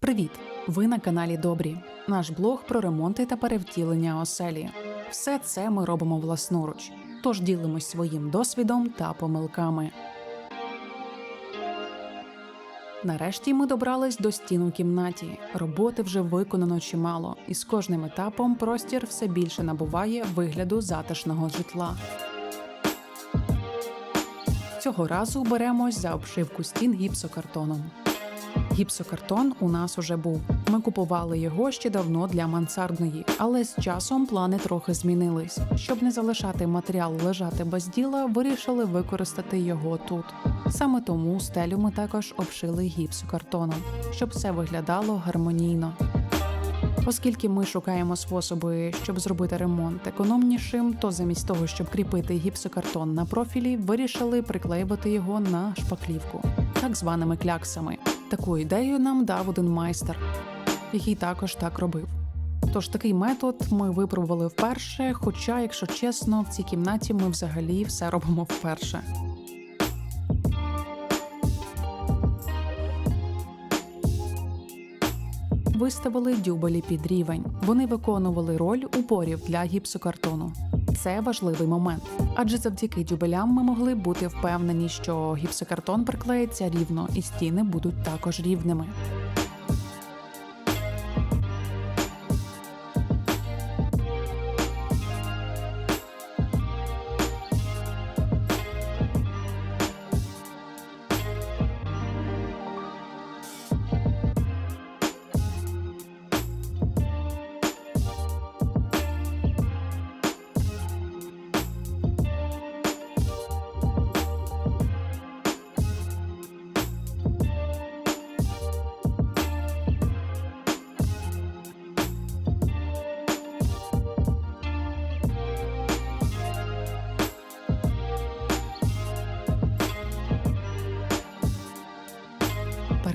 Привіт! Ви на каналі Добрі. Наш блог про ремонти та перевтілення оселі. Все це ми робимо власноруч, тож ділимось своїм досвідом та помилками. Нарешті ми добрались до стін у кімнаті. Роботи вже виконано чимало, і з кожним етапом простір все більше набуває вигляду затишного житла. Цього разу беремось за обшивку стін гіпсокартоном. Гіпсокартон у нас уже був. Ми купували його ще давно для мансардної, але з часом плани трохи змінились. Щоб не залишати матеріал лежати без діла, вирішили використати його тут. Саме тому стелю ми також обшили гіпсокартоном, щоб все виглядало гармонійно. Оскільки ми шукаємо способи, щоб зробити ремонт економнішим, то замість того, щоб кріпити гіпсокартон на профілі, вирішили приклеювати його на шпаклівку, так званими кляксами. Таку ідею нам дав один майстер, який також так робив. Тож такий метод ми випробували вперше. Хоча, якщо чесно, в цій кімнаті ми взагалі все робимо вперше. Виставили дюбелі під рівень. Вони виконували роль упорів для гіпсокартону. Це важливий момент, адже завдяки дюбелям ми могли бути впевнені, що гіпсокартон приклеїться рівно і стіни будуть також рівними.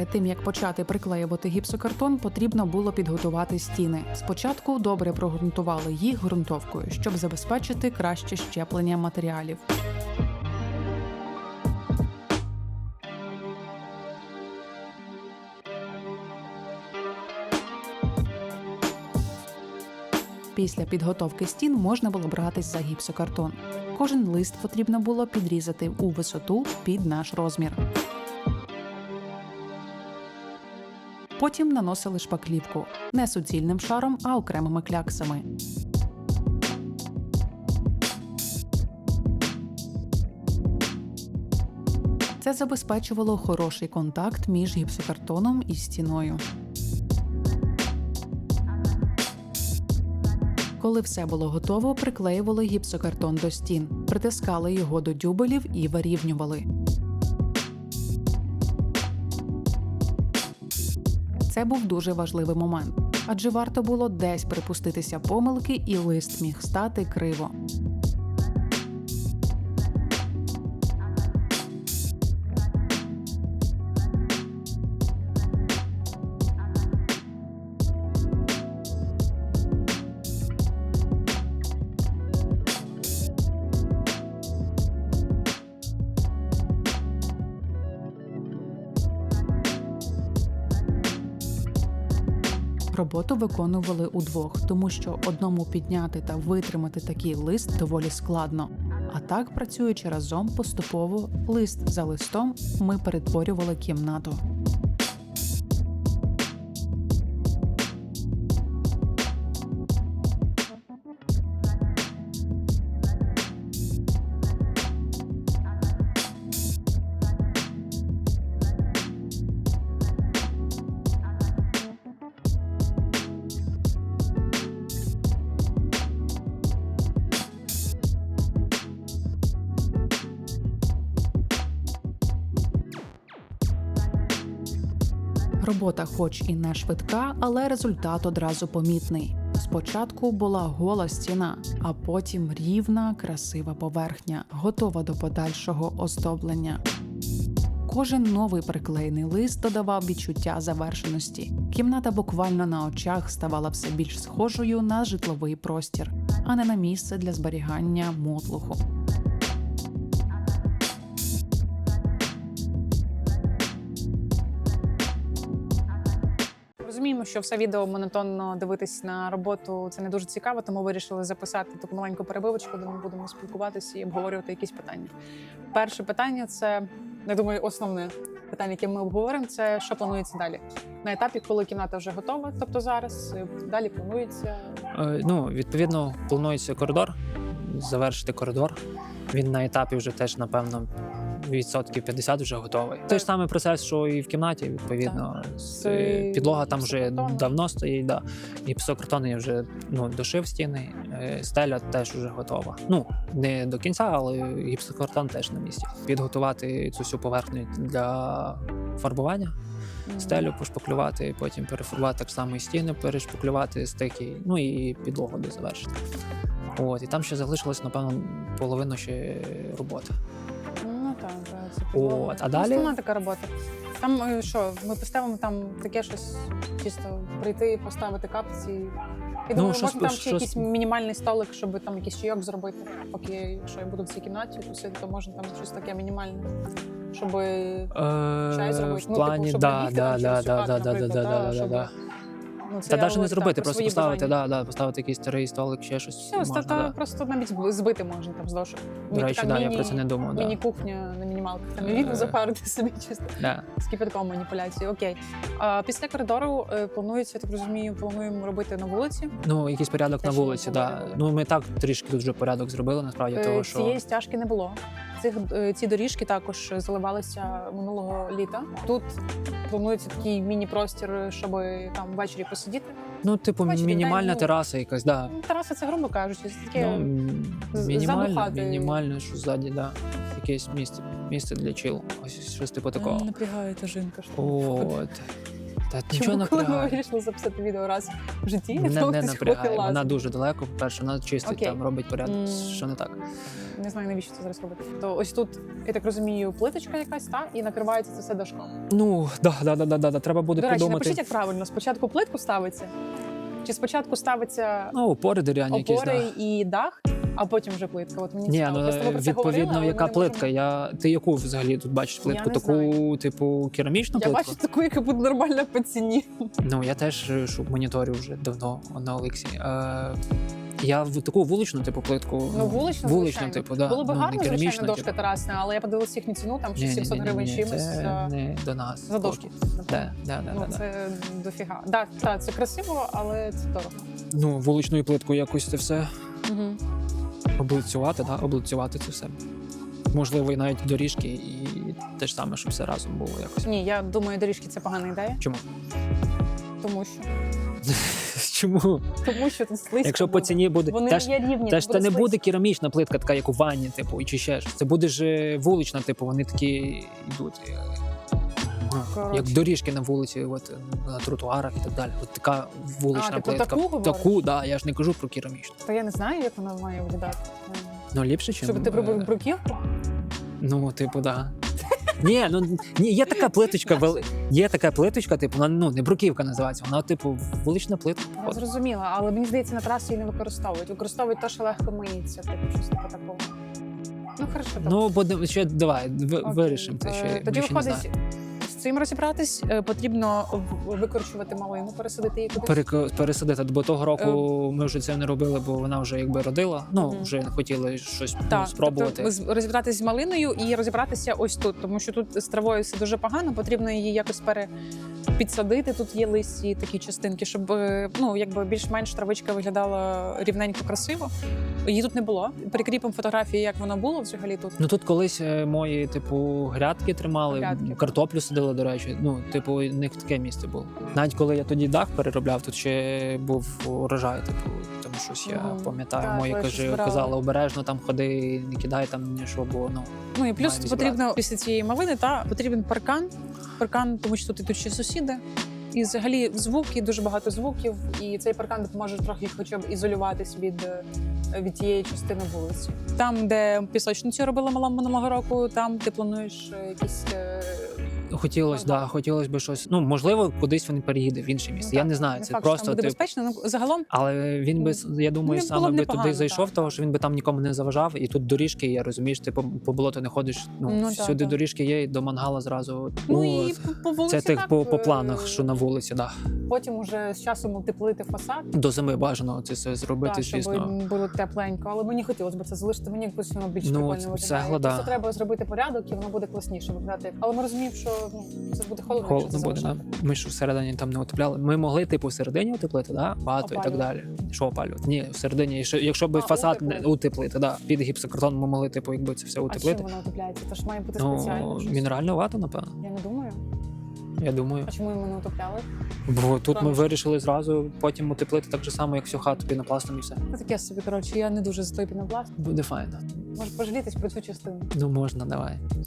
Перед тим як почати приклеювати гіпсокартон, потрібно було підготувати стіни. Спочатку добре прогрунтували їх ґрунтовкою, щоб забезпечити краще щеплення матеріалів. Після підготовки стін можна було братись за гіпсокартон. Кожен лист потрібно було підрізати у висоту під наш розмір. Потім наносили шпаклівку не суцільним шаром, а окремими кляксами. Це забезпечувало хороший контакт між гіпсокартоном і стіною. Коли все було готово, приклеювали гіпсокартон до стін, притискали його до дюбелів і вирівнювали. Це був дуже важливий момент, адже варто було десь припуститися помилки, і лист міг стати криво. Роботу виконували удвох, тому що одному підняти та витримати такий лист доволі складно. А так, працюючи разом поступово, лист за листом, ми перетворювали кімнату. Робота, хоч і не швидка, але результат одразу помітний. Спочатку була гола стіна, а потім рівна, красива поверхня, готова до подальшого оздоблення. Кожен новий приклеєний лист додавав відчуття завершеності. Кімната буквально на очах ставала все більш схожою на житловий простір, а не на місце для зберігання мотлуху. Розуміємо, що все відео монотонно дивитись на роботу це не дуже цікаво, тому вирішили записати таку маленьку перебивочку, де ми будемо спілкуватися і обговорювати якісь питання. Перше питання це я думаю, основне питання, яке ми обговоримо, це що планується далі на етапі, коли кімната вже готова, тобто зараз далі планується. Е, Ну, відповідно, планується коридор, завершити коридор. Він на етапі вже теж, напевно, відсотків 50 вже готовий. Той ж самий процес, що і в кімнаті, відповідно. Це Підлога там вже давно стоїть, да. гіпсокартон я вже ну, дошив стіни, е, стеля теж вже готова. Ну, не до кінця, але гіпсокартон теж на місці. Підготувати цю всю поверхню для фарбування стелю пошпаклювати, потім перефарбувати так само і стіни, перешпаклювати стики, ну і підлогу де завершити. От, і там ще залишилось, напевно, половину ще роботи. От, а далі? Ну, Основна така робота. Там е, що, ми поставимо там таке щось, чисто прийти, поставити капці. Я Ну, думаю, щось- можна там ще щось- якийсь мінімальний столик, щоб там якийсь чайок зробити. Поки якщо я буду в цій кімнаті тусити, то можна там щось таке мінімальне. Щоб Е, зробити. в Ну, плані, типу, щоб да, не бігти да, там да, через да, хату, да, да, да, наприклад, да, та, да, щоб- да. Ну, це Та навіть не зробити, так, просто поставити, да, да, поставити якийсь старий столик, ще щось. Все, можна, та, да. просто навіть зб- збити можна там з дошок. До речі, да, я про це не думав. Да. Міні-кухня на мінімалках. Там і вікна Е. запарити собі чисто. Да. з кипятком маніпуляції. Окей. А, після коридору е, планується, я так розумію, плануємо робити на вулиці. Ну, якийсь порядок Те, на вулиці, да. Ну, ми так трішки тут вже порядок зробили, насправді, Е, того, що. Цієї стяжки не було. Цих е, ці доріжки також заливалися минулого літа. Тут планується такий міні-простір, щоб там ввечері посидіти. Ну, типу, Бачите, мінімальна дай, ну, тераса якась, да. Ну, Тераса, це грубо кажучи, це таке. Ну, м, з- мінімально, ззаду хати. мінімально, що ззаді, да. Якесь місце, місце для чилу. Ось щось типу такого. Напрягаєте жінка. що От. Та нічого Чому, коли ми напрягає. вирішили записати відео раз в житті, Не, то не напрягає. Вона дуже далеко. По-перше, вона чистить Окей. там, робить порядок. М. Що не так? Не знаю, навіщо це зараз робити. То ось тут, я так розумію, плиточка якась, та і накривається це все дошком. Ну, да, да, да, да, да, да. Треба буде До речі, подумати. напишіть, як правильно. Спочатку плитку ставиться, чи спочатку ставиться Ну, опори дерев'яні якісь, опори да. і дах, а потім вже плитка. От мені Ні, цікаво. ну про це говорили, відповідно, але яка ми не можемо- плитка? Я ти яку взагалі тут бачиш плитку? не Таку, знаю. типу, керамічну Я плитку? бачу таку, яка буде нормальна по ціні. Ну я теж е, моніторю вже давно на Олексі. Е, я в таку вуличну, типу, плитку. Ну, вулично, вуличну, звичайно. типу, да. Було б ну, не гарно, звичайно, керамічну, дошка типу. терасна, але я подивилася їхню ціну, там ще ні, 700 ні, гривень ні, чимось. Це за- не до нас. За дошки. Да, да, да, Ну, да, да. це дофіга. Да, та, це красиво, але це дорого. Ну, вуличною плиткою якось це все Угу. Облицювати, да? облицювати це все. Можливо, і навіть доріжки, і те ж саме, щоб все разом було якось. Ні, я думаю, доріжки це погана ідея, Чому? тому що Чому? тому що тут слизько. Якщо по ціні буде. Вони Та ж, є рівні. та ж це не слизько. буде керамічна плитка, така як у ванні, типу, і чи ще ж. Це буде ж е, вулична, типу, вони такі йдуть. Е, Коротше. як доріжки на вулиці, от на тротуарах і так далі. От така вулична А, типу, плитка. таку говориш? таку, да, я ж не кажу про керамічну. Та я не знаю, як вона має виглядати. Ну ліпше, чим. Щоб ти е, робив бруківку? Ну, типу, да. Ні, ну ні, є така плиточка, вели- є така плиточка, типу, вона ну не бруківка називається, вона, типу, вулична плитка. Я От. зрозуміла, але мені здається, на трасі її не використовують. Використовують те, що легко миється, типу щось типу такого. Ну, хорошо, так. Ну, будемо ще давай, в- Окей. вирішимо це Е, ще. Тоді виходить, цим розібратись, е, потрібно викорчувати малину, пересадити її кудись. Перек- пересадити, бо того року ми вже це не робили, бо вона вже якби родила. Ну Мгм. вже хотіли щось ну, Так, спробувати. Тобто, розібратися з малиною і розібратися ось тут, тому що тут з травою все дуже погано, потрібно її якось пере. Підсадити тут є листі такі частинки, щоб е, ну якби більш-менш травичка виглядала рівненько красиво. Її тут не було. Перекріпимо фотографії, як воно було взагалі тут. Ну тут колись е, мої, типу, грядки тримали, Грядки. картоплю садили, до речі. Ну, типу, у них таке місце було. Навіть коли я тоді дах переробляв, тут ще був урожай, типу, там щось я Мгм. пам'ятаю. Так, мої ви кажи, казали, обережно там ходи, не кидай там нічого, бо ну. Ну і плюс потрібно після цієї малини та потрібен паркан. Паркан, тому що тут ідуть ще сусіди. І взагалі звуки, дуже багато звуків, і цей паркан допоможе трохи хоча б ізолюватись від, е, від тієї частини вулиці. Там, де пісочницю робила мала минулого року, там ти плануєш е, якісь е, Хотілося, Ну, да, хотілося б щось. Ну, можливо, кудись він переїде в інше місце. Ну, Я так, не знаю. не Це факт, що просто там буде тип, безпечно. Ну загалом Але він би Ну, я думаю, не саме би непогано, туди зайшов, так. того що він би там нікому не заважав, і тут доріжки є. Розумієш, ти по, по болоту не ходиш. Ну, Ну, так, сюди так. доріжки є, і до мангала зразу. ну і по- по вулиці це тих так, по, по е, планах, що на вулиці, да. Потім уже з часом утеплити фасад. До зими бажано це все зробити, Так, щоб звісно. було тепленько, але мені хотілося б це залишити. Мені якось воно більш Ну, прикольно це виглядає. Просто треба зробити порядок, і воно буде класніше виглядати. Але ми розуміємо, що ну це буде холодно. Холодно буде, да. Ми ж всередині там не утепляли. Ми могли, типу, всередині утеплити, да? багато і так далі. Що опалювати? Ні, всередині, якщо, якщо б А, фасад не утеплити. утеплити, да. під гіпсокартон ми могли, типу, якби це все А чим утеплити. воно утепляється? Це ж має бути Ну, спеціально. щось. мінеральна вата, напевно. Я не думаю. Я думаю. А чому ми не утепляли? Бо тут ми Правильно. вирішили зразу потім утеплити так же само, як всю хату пінопластом і все. Ну таке собі, коротше, я не дуже за той пінопласт. Буде файно. Може пожалітись про цю частину. Ну можна, давай. Ну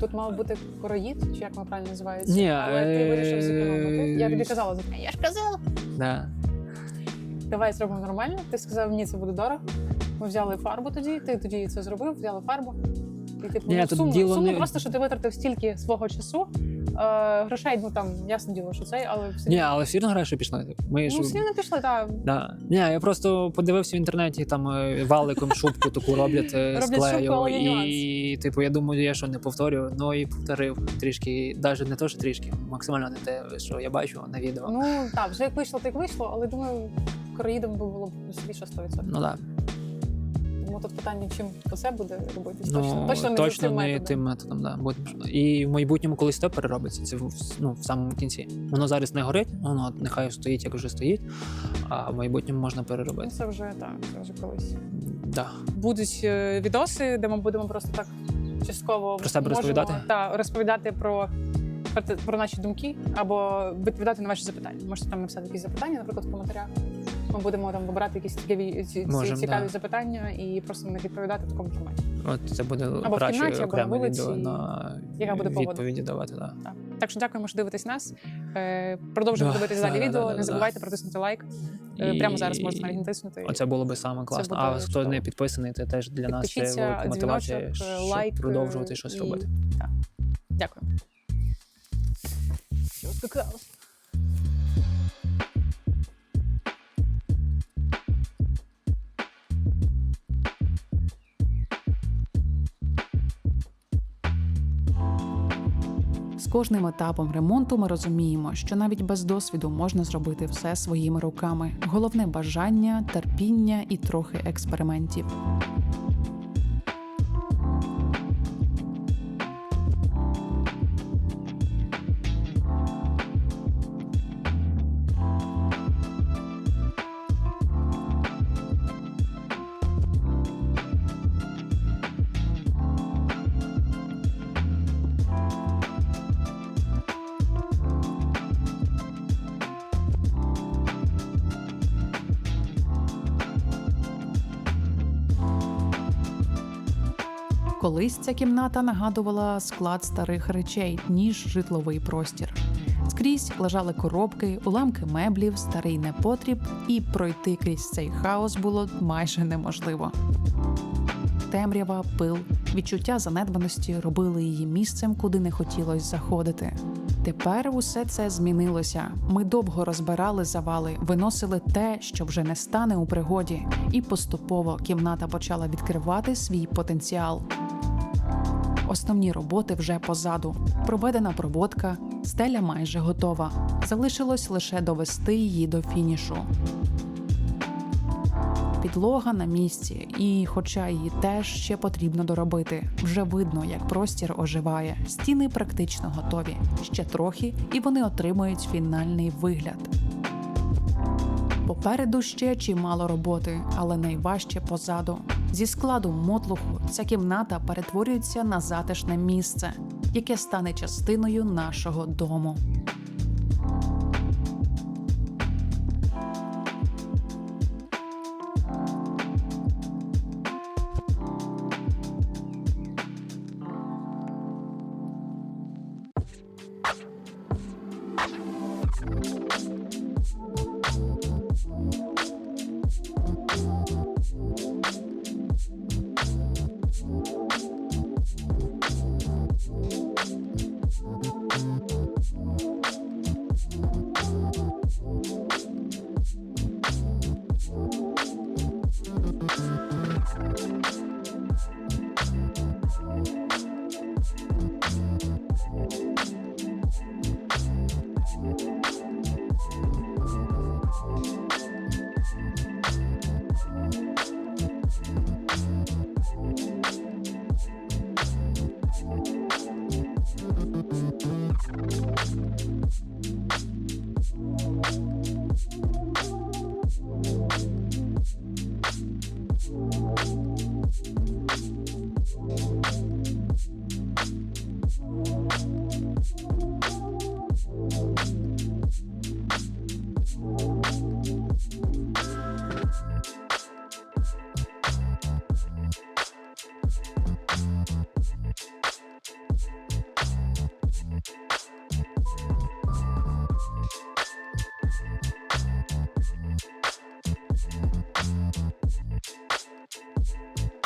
тут мав бути короїд, чи як воно правильно називається. Ні, але ти е, вирішив зекономити. Я тобі казала, я ж казала. Да. Давай зробимо нормально. Ти сказав, ні, це буде дорого. Ми взяли фарбу тоді, ти тоді це зробив, взяли фарбу. І типу, Ні, ну, тут сумно, діло сумно не- просто, що ти витратив стільки свого часу. Е, грошей, ну там ясне діло, що цей, але все Ні, але все одно гроші пішли. Ми ж Ну, всі не пішли, так. Да. Ні, я просто подивився в інтернеті, там е, валиком шубку таку роблять е, з Роблять шубку, клею. але є І, типу, я думаю, я що не повторю, ну і повторив трішки, навіть не то, що трішки, максимально не те, що я бачу на відео. Ну так, вже як вийшло, так вийшло, але думаю, короїдом би було б веселіше 100%. Ну да. Тому тут питання, чим оце буде робитись. Ну, точно, точно не точно за не методом. тим методом, да. І в майбутньому колись то переробиться. Це в, ну, в самому кінці. Воно зараз не горить, воно нехай стоїть, як вже стоїть, а в майбутньому можна Ну, переробити. це вже так, це вже колись. Да. Будуть е, відоси, де ми будемо просто так частково Про себе можемо, розповідати? Та, розповідати про, про наші думки або відповідати на ваші запитання. Можете там написати якісь запитання, наприклад, в коментарях. Ми будемо там вибирати якісь цікаві, ці, ці Можем, цікаві да. запитання і просто на них відповідати в такому форматі. От це буде в краще кімнаті, або на окреме вулиці, відео на яка буде погода. відповіді давати. Да. Так. так що дякуємо, що дивитесь нас. Е, продовжуємо Да, дивитись да, далі да, відео. да, да, не забувайте протиснути лайк. Е, І Прямо зараз можна навіть натиснути. Оце було би саме класно. буде А хто чудово. не підписаний, це теж для нас це Підпишіться, велика мотивація, дзвіночок, щоб лайк, е, продовжувати щось і- робити. Так. Дякую. Just because. Кожним етапом ремонту ми розуміємо, що навіть без досвіду можна зробити все своїми руками. Головне бажання, терпіння і трохи експериментів. Колись ця кімната нагадувала склад старих речей, ніж житловий простір. Скрізь лежали коробки, уламки меблів, старий непотріб, і пройти крізь цей хаос було майже неможливо. Темрява, пил, відчуття занедбаності робили її місцем, куди не хотілося заходити. Тепер усе це змінилося. Ми довго розбирали завали, виносили те, що вже не стане у пригоді, і поступово кімната почала відкривати свій потенціал. Основні роботи вже позаду. Проведена проводка, стеля майже готова. Залишилось лише довести її до фінішу. Підлога на місці, і, хоча її теж ще потрібно доробити, вже видно, як простір оживає. Стіни практично готові. Ще трохи, і вони отримують фінальний вигляд. Попереду ще чимало роботи, але найважче позаду. Зі складу мотлуху ця кімната перетворюється на затишне місце, яке стане частиною нашого дому.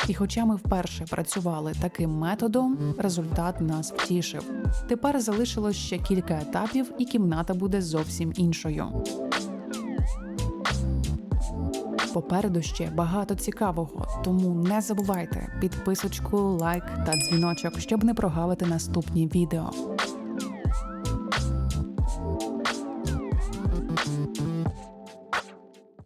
І хоча ми вперше працювали таким методом, результат нас втішив. Тепер залишилось ще кілька етапів, і кімната буде зовсім іншою. Попереду ще багато цікавого, тому не забувайте підписочку, лайк та дзвіночок, щоб не прогавити наступні відео.